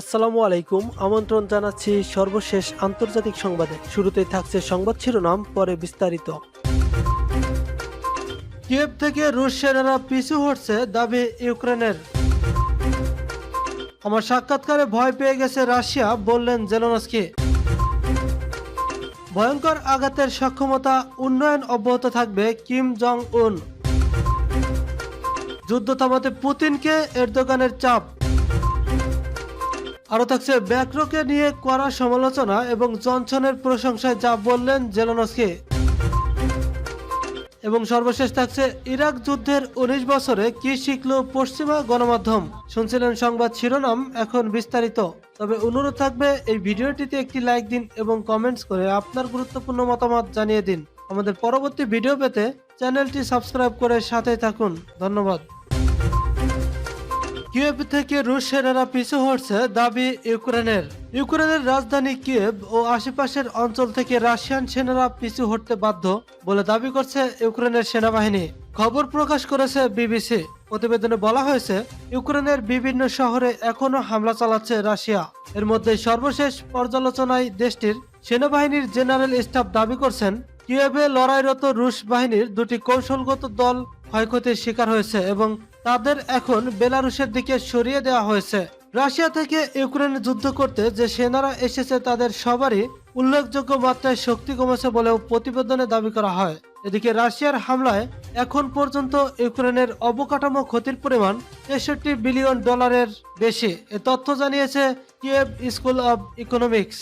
আসসালামু আলাইকুম, আমন্ত্রণ জানাচ্ছি সর্বশেষ আন্তর্জাতিক সংবাদে। শুরুতেই থাকছে সংবাদ শিরোনাম, পরে বিস্তারিত। কিয়েভ থেকে রুশ সেনারা পিছু হটছে দাবি ইউক্রেনের। আমার সাক্ষাৎকারে ভয় পেয়ে গেছে রাশিয়া, বললেন জেলনস্কি। ভয়ঙ্কর আঘাতের সক্ষমতা উন্নয়ন অব্যাহত থাকবে কিম জং উন যুদ্ধ থামাতে পুতিনকে এর দোকানের চাপ। আরও থাকছে ব্যাক্রোকে নিয়ে করা সমালোচনা এবং জনসনের প্রশংসায় যা বললেন জেলনস্কি। এবং সর্বশেষ থাকছে ইরাক যুদ্ধের উনিশ বছরে কি শিখল পশ্চিমা গণমাধ্যম? শুনছিলেন সংবাদ শিরোনাম, এখন বিস্তারিত। তবে অনুরোধ থাকবে, এই ভিডিওটিতে একটি লাইক দিন এবং কমেন্টস করে আপনার গুরুত্বপূর্ণ মতামত জানিয়ে দিন। আমাদের পরবর্তী ভিডিও পেতে চ্যানেলটি সাবস্ক্রাইব করে সাথে থাকুন। ধন্যবাদ। কিয়েভ থেকে রুশ সেনারা পিছু হটছে দাবি ইউক্রেনের। ইউক্রেনের রাজধানী কিয়েভ ও আশেপাশের অঞ্চল থেকে রাশিয়ান সেনারা পিছু হটতে বাধ্য বলে দাবি করছে ইউক্রেনের সেনাবাহিনী। খবর প্রকাশ করেছে বিবিসি। প্রতিবেদনে বলা হয়েছে, ইউক্রেনের বিভিন্ন শহরে এখনও হামলা চালাচ্ছে রাশিয়া। এর মধ্যে সর্বশেষ পর্যালোচনায় দেশটির সেনাবাহিনীর জেনারেল স্টাফ দাবি করছেন, কিয়েভে লড়াইরত রুশ বাহিনীর দুটি কৌশলগত দল ক্ষয়ক্ষতির শিকার হয়েছে এবং তাদের এখন বেলারুশের দিকে সরিয়ে দেওয়া হয়েছে। রাশিয়া থেকে ইউক্রেনে যুদ্ধ করতে যে সেনারা এসেছে তাদের সবারই উল্লেখযোগ্য মাত্রায় শক্তি কমেছে বলেও প্রতিবেদনে দাবি করা হয়। এদিকে রাশিয়ার হামলায় এখন পর্যন্ত ইউক্রেনের অবকাঠামো ক্ষতির পরিমাণ তেষট্টি বিলিয়ন ডলারের বেশি। এ তথ্য জানিয়েছে কিয়েভ স্কুল অব ইকোনমিক্স।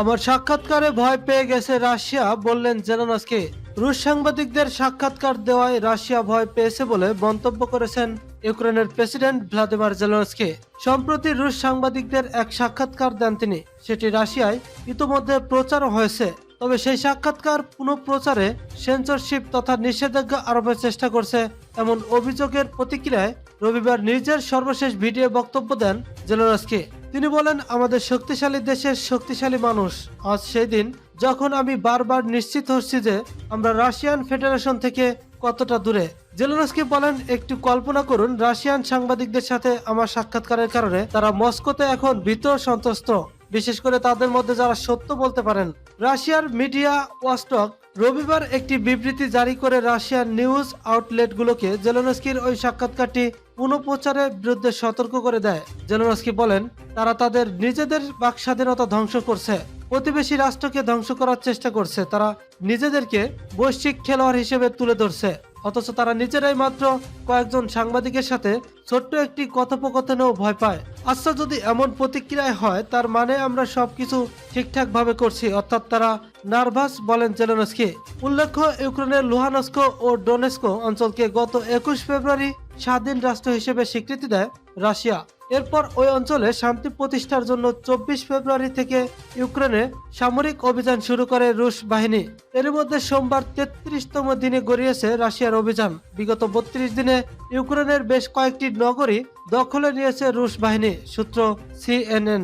আমার সাক্ষাৎকারে ভয় পেয়ে গেছে রাশিয়া, বললেন জেলনস্কি। রুশ সাংবাদিকদের সাক্ষাৎকার দেওয়ায় রাশিয়া ভয় পেয়েছে বলে মন্তব্য করেছেন ইউক্রেনের প্রেসিডেন্ট ভ্লাদিমির জেলনস্কি। সম্প্রতি রুশ সাংবাদিকদের এক সাক্ষাৎকার দেন তিনি। সেটি রাশিয়ায় ইতোমধ্যে প্রচারও হয়েছে। তবে সেই সাক্ষাৎকার পুনঃপ্রচারে সেন্সরশিপ তথা নিষেধাজ্ঞা আরোপের চেষ্টা করছে এমন অভিযোগের প্রতিক্রিয়ায় রবিবার নিজের সর্বশেষ ভিডিও বক্তব্য দেন জেলনস্কি। তিনি বলেন, আমাদের শক্তিশালী দেশের শক্তিশালী মানুষ। আজ সেই দিন যখন আমি বারবার নিশ্চিত হচ্ছি যে আমরা রাশিয়ান ফেডারেশন থেকে কতটা দূরে। জেলেনস্কি বলেন, একটু কল্পনা করুন, রাশিয়ান সাংবাদিকদের সাথে আমার সাক্ষাৎকারের কারণে তারা মস্কোতে এখন ভীত সন্ত্রস্ত। বিশেষ করে তাদের মধ্যে যারা সত্য বলতে পারেন। রাশিয়ার মিডিয়া ওয়াস্টক রবিবার একটি বিবৃতি জারি করে রাশিয়ার নিউজ আউটলেটগুলোকে জেলোনস্কির ওই সাক্ষাৎকারটি পুনঃপ্রচারের বিরুদ্ধে সতর্ক করে দেয়। জেলোনস্কি বলেন, তারা তাদের নিজেদের বাক স্বাধীনতা ধ্বংস করছে। প্রতিবেশী রাষ্ট্রকে ধ্বংস করার চেষ্টা করছে। তারা নিজেদেরকে বৈশ্বিক খেলোয়াড় হিসেবে তুলে ধরছে। অথচ তারা নিজেরাই মাত্র কয়েকজন সাংবাদিকের সাথে ছোট্ট একটি কথোপকথনেও ভয় পায়। আচ্ছা যদি এমন প্রতিক্রিয়ায় হয়, তার মানে আমরা সবকিছু ঠিকঠাক ভাবে করছি, অর্থাৎ তারা নার্ভাস বলেন জেলেনস্কি। উল্লেখ্য, ইউক্রেনের লুহানস্কো ও ডোনেস্কো অঞ্চলকে গত একুশ ফেব্রুয়ারি স্বাধীন রাষ্ট্র হিসেবে স্বীকৃতি দেয় রাশিয়া। এরপর ওই অঞ্চলে শান্তি প্রতিষ্ঠার জন্য চব্বিশ ফেব্রুয়ারি থেকে ইউক্রেনে সামরিক অভিযান শুরু করে রুশ বাহিনী। এর মধ্যে সোমবার তেত্রিশতম দিনে গড়িয়েছে রাশিয়ার অভিযান। বিগত বত্রিশ দিনে ইউক্রেনের বেশ কয়েকটি নগরী দখলে নিয়েছে রুশ বাহিনী, সূত্র সিএনএন।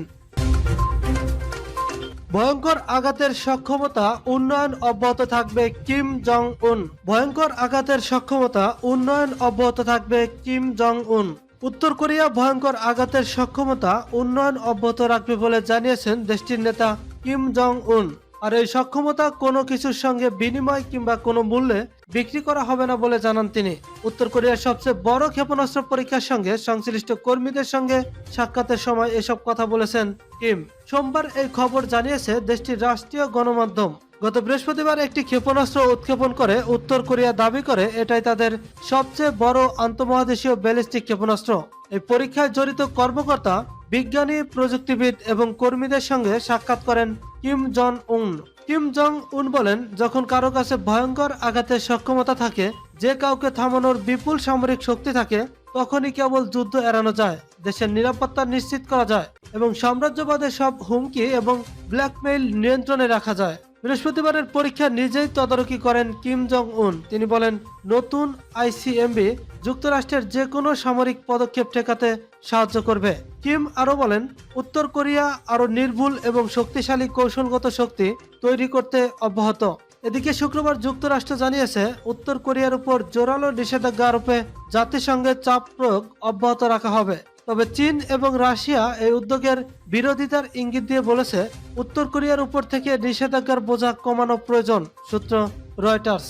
ভয়ঙ্কর আঘাতের সক্ষমতা উন্নয়ন অব্যাহত থাকবে কিম জং উন ভয়ঙ্কর আঘাতের সক্ষমতা উন্নয়ন অব্যাহত থাকবে কিম জং উন উত্তর কোরিয়া ভয়ঙ্কর আঘাতের সক্ষমতা উন্নয়ন অব্যাহত রাখবে বলে জানিয়েছেন দেশটির নেতা কিম জং উন আর এই সক্ষমতা কোনো কিছুর সঙ্গে বিনিময় কিংবা কোনো মূল্যে বিক্রি করা হবে না বলে জানান তিনি। উত্তর কোরিয়ার সবচেয়ে বড় ক্ষেপণাস্ত্র পরীক্ষার সঙ্গে সংশ্লিষ্ট কর্মীদের সঙ্গে সাক্ষাতের সময় এসব কথা বলেছেন কিম। সোমবার এই খবর জানিয়েছে দেশটির রাষ্ট্রীয় গণমাধ্যম। গত বৃহস্পতিবার একটি ক্ষেপণাস্ত্র উৎক্ষেপণ করে উত্তর কোরিয়া দাবি করে, এটাই তাদের সবচেয়ে বড় আন্তঃমহাদেশীয় ব্যালিস্টিক ক্ষেপণাস্ত্র। এই পরীক্ষায় জড়িত কর্মকর্তা, বিজ্ঞানী, প্রযুক্তিবিদ এবং কর্মীদের সঙ্গে সাক্ষাৎ করেন কিম জন উন কিম জং উন বলেন, যখন কারও কাছে ভয়ঙ্কর আঘাতের সক্ষমতা থাকে, যে কাউকে থামানোর বিপুল সামরিক শক্তি থাকে, তখনই কেবল যুদ্ধ এড়ানো যায়, দেশের নিরাপত্তা নিশ্চিত করা যায় এবং সাম্রাজ্যবাদের সব হুমকি এবং ব্ল্যাকমেইল নিয়ন্ত্রণে রাখা যায়। বৃহস্পতিবারের পরীক্ষা নিজেই তদারকি করেন কিম জং উন তিনি বলেন, নতুন আইসিএমবি যুক্তরাষ্ট্রের যে কোনো সামরিক পদক্ষেপ ঠেকাতে সাহায্য করবে। কিম আরও বলেন, উত্তর কোরিয়া আরও নির্ভুল এবং শক্তিশালী কৌশলগত শক্তি তৈরি করতে অব্যাহত। এদিকে শুক্রবার যুক্তরাষ্ট্র জানিয়েছে, উত্তর কোরিয়ার উপর জোরালো নিষেধাজ্ঞা আরোপে জাতিসংঘের চাপ প্রয়োগ অব্যাহত রাখা হবে। তবে চীন এবং রাশিয়া এই উদ্যোগের বিরোধিতার ইঙ্গিত দিয়ে বলেছে, উত্তর কোরিয়ার উপর থেকে নিষেধাজ্ঞার বোঝা কমানো প্রয়োজন, সূত্র রয়টার্স।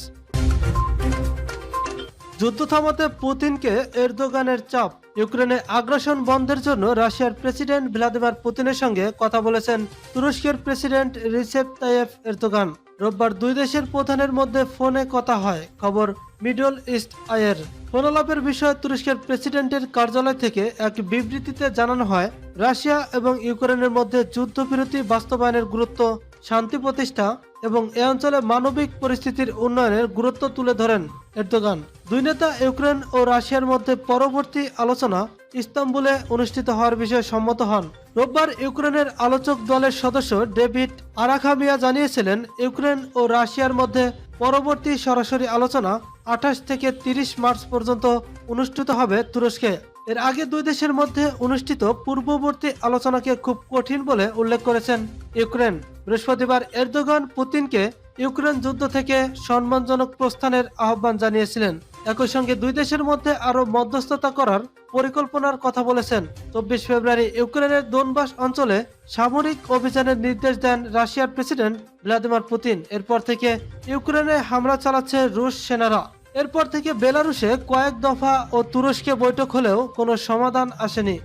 যুদ্ধ থামাতে পুতিনকে এরদোগানের চাপ, ইউক্রেনে আগ্রাসন বন্ধের জন্য রাশিয়ার প্রেসিডেন্ট ভ্লাদিমির পুতিনের সঙ্গে কথা বলেছেন তুরস্কের প্রেসিডেন্ট রিসেপ তাইয়েফ এরদোগান। রোববার দুই দেশের প্রধানের মধ্যে ফোনে কথা হয়, খবর মিডল ইস্ট আয়ের ফোনালাপের বিষয়ে তুরস্কের প্রেসিডেন্টের কার্যালয় থেকে এক বিবৃতিতে জানানো হয়, রাশিয়া এবং ইউক্রেনের মধ্যে যুদ্ধবিরতি বাস্তবায়নের গুরুত্ব, শান্তি প্রতিষ্ঠা এবং এ অঞ্চলে মানবিক পরিস্থিতির উন্নয়নের গুরুত্ব তুলে ধরেন এরদোগান। দুই নেতা ইউক্রেন ও রাশিয়ার মধ্যে পরবর্তী আলোচনা ইস্তাম্বুলে অনুষ্ঠিত হওয়ার বিষয়ে সম্মত হন। রোববার ইউক্রেনের আলোচক দলের সদস্য ডেভিড আরাখামিয়া জানিয়েছিলেন, ইউক্রেন ও রাশিয়ার মধ্যে পরবর্তী সরাসরি আলোচনা আঠাশ থেকে তিরিশ মার্চ পর্যন্ত অনুষ্ঠিত হবে তুরস্কে। এর আগে দুই দেশের মধ্যে অনুষ্ঠিত পূর্ববর্তী আলোচনাকে খুব কঠিন বলে উল্লেখ করেছেন ইউক্রেন। বৃহস্পতিবার এরদোগান পুতিনকে ইউক্রেন যুদ্ধ থেকে সম্মানজনক প্রস্থানের আহ্বান জানিয়েছিলেন। একই সঙ্গে দুই দেশের মধ্যে আরও মধ্যস্থতা করার পরিকল্পনার কথা বলেছেন। চব্বিশ ফেব্রুয়ারি ইউক্রেনের দোনবাস অঞ্চলে সামরিক অভিযানের নির্দেশ দেন রাশিয়ার প্রেসিডেন্ট ভ্লাদিমির পুতিন। এরপর থেকে ইউক্রেনে হামলা চালাচ্ছে রুশ সেনারা। এরপর থেকে বেলারুশে কয়েক দফা ও তুরস্কে বৈঠক হলেও কোনো সমাধান আসেনি।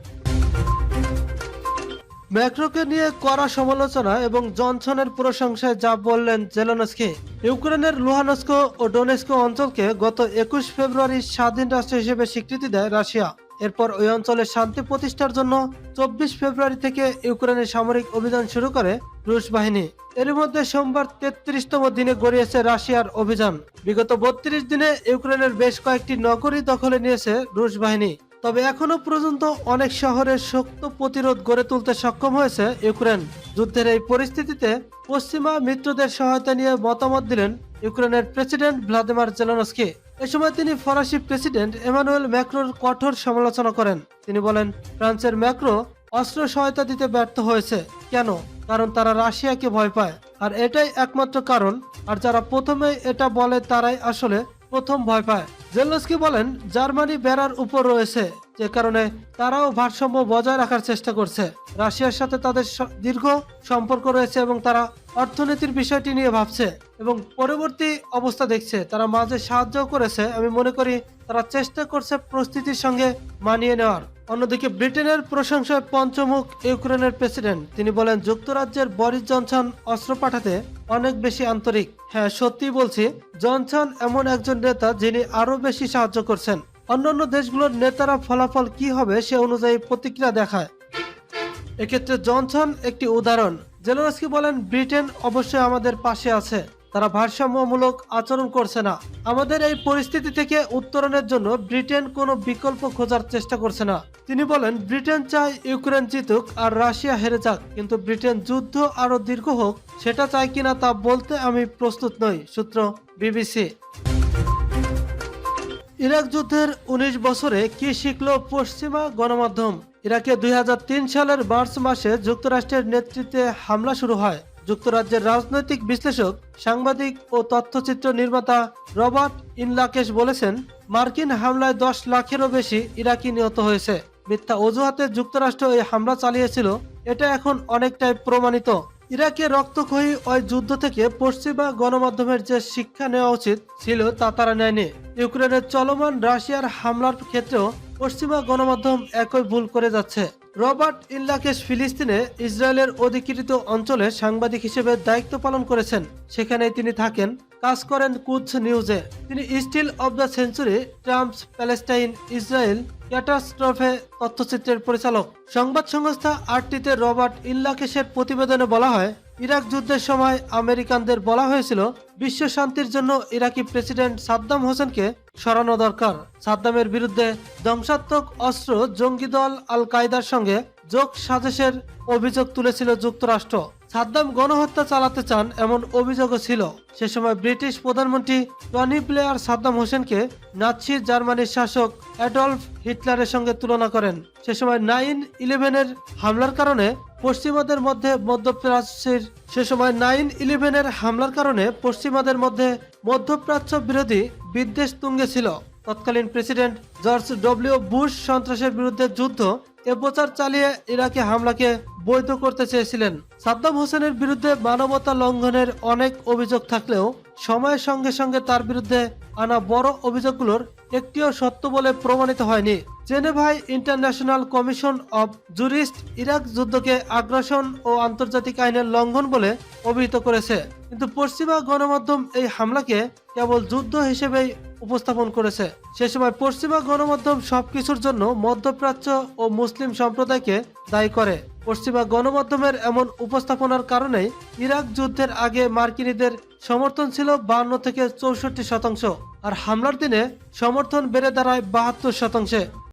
ম্যাক্রোকে নিয়ে কড়া সমালোচনা এবং জনসনের প্রশংসায় যা বললেন জেলনস্কি। ইউক্রেনের লুহানস্কো ও ডোনেস্কো অঞ্চলকে গত একুশ ফেব্রুয়ারি স্বাধীন রাষ্ট্র হিসেবে স্বীকৃতি দেয় রাশিয়া। এরপর ওই অঞ্চলে শান্তি প্রতিষ্ঠার জন্য চব্বিশ ফেব্রুয়ারি থেকে ইউক্রেনের সামরিক অভিযান শুরু করে রুশ বাহিনী। এর মধ্যে সোমবার তেত্রিশতম দিনে গড়িয়েছে রাশিয়ার অভিযান। বিগত বত্রিশ দিনে ইউক্রেনের বেশ কয়েকটি নগরী দখলে নিয়েছে রুশ বাহিনী। তবে এখনও পর্যন্ত অনেক শহরের শক্ত প্রতিরোধ গড়ে তুলতে সক্ষম হয়েছে ইউক্রেন। যুদ্ধের এই পরিস্থিতিতে পশ্চিমা মিত্রদের সহায়তা নিয়ে মতামত দিলেন ইউক্রেনের প্রেসিডেন্ট ভ্লাদিমির জেলনস্কি। এ সময় তিনি ফরাসি প্রেসিডেন্ট এমানুয়েল ম্যাক্রোর কঠোর সমালোচনা করেন। তিনি বলেন, ফ্রান্সের ম্যাক্রো অস্ত্র সহায়তা দিতে ব্যর্থ হয়েছে। কেন? কারণ তারা রাশিয়াকে ভয় পায়। আর এটাই একমাত্র কারণ, আর যারা প্রথমে এটা বলে তারাই আসলে প্রথম ভয় পায়। জেলনস্কি বলেন, জার্মানি বেড়ার উপর রয়েছে, যে কারণে তারাও ভারসাম্য বজায় রাখার চেষ্টা করছে। রাশিয়ার সাথে তাদের দীর্ঘ সম্পর্ক রয়েছে এবং তারা অর্থনীতির বিষয়টি নিয়ে ভাবছে এবং পরবর্তী অবস্থা দেখছে। তারা মাঝে সাহায্য করেছে, আমি মনে করি তারা চেষ্টা করছে প্রস্তুতির সঙ্গে মানিয়ে নেওয়ার। অন্যদিকে ব্রিটেনের প্রশংসায় পঞ্চমুখ ইউক্রেনের প্রেসিডেন্ট। তিনি বলেন, যুক্তরাজ্যের বরিস জনসন অস্ত্র পাঠাতে অনেক বেশি আন্তরিক। হ্যাঁ সত্যি বলছি, জনসন এমন একজন নেতা যিনি আরও বেশি সাহায্য করছেন। অন্যান্য দেশগুলোর নেতারা ফলাফল কি হবে সে অনুযায়ী প্রতিক্রিয়া দেখায়। এক্ষেত্রে জনসন একটি উদাহরণ। জেলোনস্কি বলেন, ব্রিটেন অবশ্যই আমাদের পাশে আছে। তারা ভারসাম্যমূলক আচরণ করছে না। আমাদের এই পরিস্থিতি থেকে উত্তরণের জন্য ব্রিটেন কোনো বিকল্প খোঁজার চেষ্টা করছে না। তিনি বলেন, ব্রিটেন চায় ইউক্রেন জিতুক আর রাশিয়া হেরে যাক, কিন্তু ব্রিটেন যুদ্ধ আরও দীর্ঘ হোক, সেটা চায় কিনা তা বলতে আমি প্রস্তুত নই, সূত্র বিবিসি। ইরাক যুদ্ধের ১৯ বছরে কি শিখল পশ্চিমা গণমাধ্যম? ইরাকে দুই হাজার তিন সালের মার্চ মাসে যুক্তরাষ্ট্রের নেতৃত্বে হামলা শুরু হয়। যুক্তরাজ্যের রাজনৈতিক বিশ্লেষক, সাংবাদিক ও তথ্যচিত্র নির্মাতা রবার্ট ইনলাকেশ বলেছেন, মার্কিন হামলায় দশ লাখেরও বেশি ইরাকি নিহত হয়েছে। মিথ্যা অজুহাতে যুক্তরাষ্ট্র এই হামলা চালিয়েছিল, এটা এখন অনেকটাই প্রমাণিত। ইরাকে রক্তক্ষয়ী ওই যুদ্ধ থেকে পশ্চিমা গণমাধ্যমের যে শিক্ষা নেওয়া উচিত ছিল তা তারা নেয়নি। ইউক্রেনের চলমান রাশিয়ার হামলার ক্ষেত্রেও পশ্চিমা গণমাধ্যম একই ভুল করে যাচ্ছে। রবার্ট ইল্লাকেশ ফিলিস্তিনে ইসরায়েলের অধিকৃত অঞ্চলে সাংবাদিক হিসেবে দায়িত্ব পালন করেছেন। সেখানে তিনি থাকেন। কাজ করেন কুচ নিউজে। তিনি steal of the century, Trump's Palestine, Israel, catastrophe তথ্যচিত্রের পরিচালক। সংবাদ সংস্থা আরটিতে রবার্ট ইল্লাকেশের প্রতিবেদনে বলা হয় ইরাক যুদ্ধের সময় আমেরিকানদের বলা হয়েছিল, বিশ্ব শান্তির জন্য ইরাকি প্রেসিডেন্ট সাদ্দাম হোসেনকে সরানো দরকার। সাদ্দামের বিরুদ্ধে ধ্বংসাত্মক অস্ত্র জঙ্গি দল আল কায়দার সঙ্গে যোগ সাজেশের অভিযোগ তুলেছিল যুক্তরাষ্ট্র। সাদ্দাম গণহত্যা চালাতে চান এমন অভিযোগও ছিল। সে সময় ব্রিটিশ প্রধানমন্ত্রী টনি প্লেয়ার সাদ্দাম হোসেনকে নাৎসি জার্মানির শাসক অ্যাডলফ হিটলারের সঙ্গে তুলনা করেন। সে সময় নাইন ইলেভেনের হামলার কারণে পশ্চিমাদের মধ্যে মধ্যপ্রাচ্যের সে সময় নাইন ইলেভেনের হামলার কারণে পশ্চিমাদের মধ্যে মধ্যপ্রাচ্য বিরোধী বিদ্বেষ তুঙ্গে ছিল। তৎকালীন প্রেসিডেন্ট জর্জ ডব্লিউ বুশ সন্ত্রাসের বিরুদ্ধে যুদ্ধ, এ প্রচার চালিয়ে ইরাকে হামলাকে বৈধ করতে চেয়েছিলেন। সাদ্দাম হোসেনের বিরুদ্ধে মানবতা লঙ্ঘনের অনেক অভিযোগ থাকলেও সময়ের সঙ্গে সঙ্গে তার বিরুদ্ধে আনা বড় অভিযোগগুলোর একটিও সত্য বলে প্রমাণিত হয়নি। জেনেভাই international commission of jurist Iraq যুদ্ধকে আগ্রাসন ও আন্তর্জাতিক আইনের লঙ্ঘন বলে অভিহিত করেছে। কিন্তু পশ্চিমা গণমাধ্যম এই হামলাকে কেবল যুদ্ধ হিসেবেই উপস্থাপন করেছে। সে সময় পশ্চিমা গণমাধ্যম সবকিছুর জন্য মধ্যপ্রাচ্য ও মুসলিম সম্প্রদায়কে দায়ী করে। পশ্চিমা গণমাধ্যমের এমন উপস্থাপনার কারণেই ইরাক যুদ্ধের আগে মার্কিনীদের সমর্থন ছিল বান্ন থেকে চৌষট্টি শতাংশ, আর হামলার দিনে সমর্থন বেড়ে দাঁড়ায় বাহাত্তর শতাংশে।